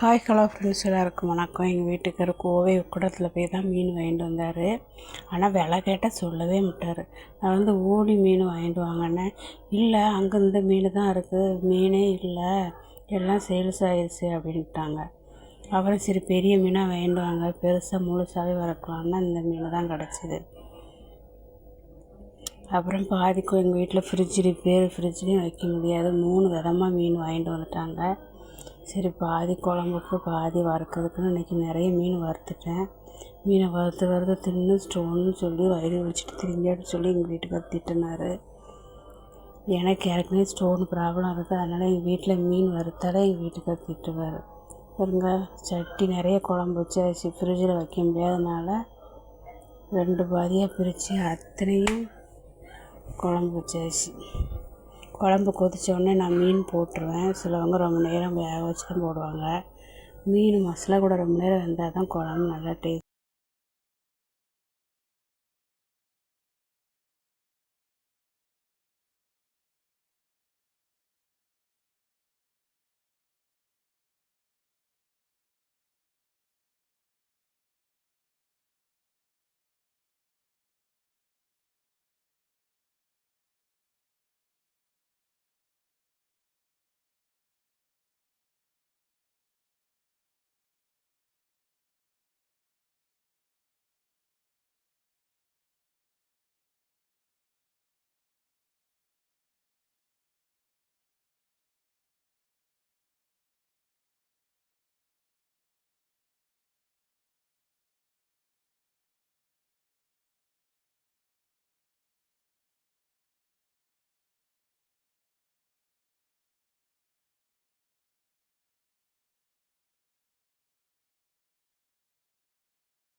Hi hello friends எல்லாருக்கும் வணக்கம். எங்கள் வீட்டுக்கார கோவை குடத்தில் போய் தான் மீன் வாங்கிட்டு வந்தார். ஆனால் விலை கேட்டால் சொல்லவே மாட்டார். நான் வந்து ஓடி மீன் வாங்கிட்டு வாங்கினேன். இல்லை அங்கே இந்த மீன் தான் இருக்குது மீனே இல்லை. எல்லாம் சேல்ஸ் ஆயிடுச்சு அப்படின்ட்டாங்க. அப்புறம் சரி பெரிய மீனாக வாங்கிட்டு வாங்க. பெருசாக முழுசாகவே வளர்க்கலான்னா இந்த மீன் தான் கிடச்சிது. அப்புறம் பாதிக்கும் எங்கள் வீட்டில் ஃப்ரிட்ஜ் ரிப்பேர் ஃப்ரிட்ஜ்லேயும் வைக்க முடியாது. மூணு விதமாக மீன் வாங்கிட்டு வந்துட்டாங்க. சரி பாதி குழம்புக்கு பாதி வறுக்கிறதுக்குன்னு இன்றைக்கி நிறைய மீன் வறுத்துட்டேன். மீனை வறுத்து வறுத்து தின்னு ஸ்டோன்னு சொல்லி வயிறு வலிச்சிட்டு திரும்பியாட்டு சொல்லி எங்கள் வீட்டுக்கார் திட்டினார். எனக்கு ஏற்கனவே ஸ்டோன் ப்ராப்ளம் இருக்குது அதனால் எங்கள் வீட்டில் மீன் வறுத்தாலே எங்கள் வீட்டுக்கார் திட்டுவார். பாருங்க சட்டி நிறைய குழம்பு வச்சாச்சு. ஃப்ரிட்ஜில் வைக்க முடியாதனால ரெண்டு பாதியாக பிரித்து அத்தனையும் குழம்பு வச்சாச்சு. குழம்பு கொதித்தோடனே நான் மீன் போட்டுருவேன். சிலவங்க ரொம்ப நேரம் வேக வச்சு தான் போடுவாங்க. மீன் மசாலா கூட ரொம்ப நேரம் வெந்தால் தான் குழம்பு நல்லா டேஸ்ட்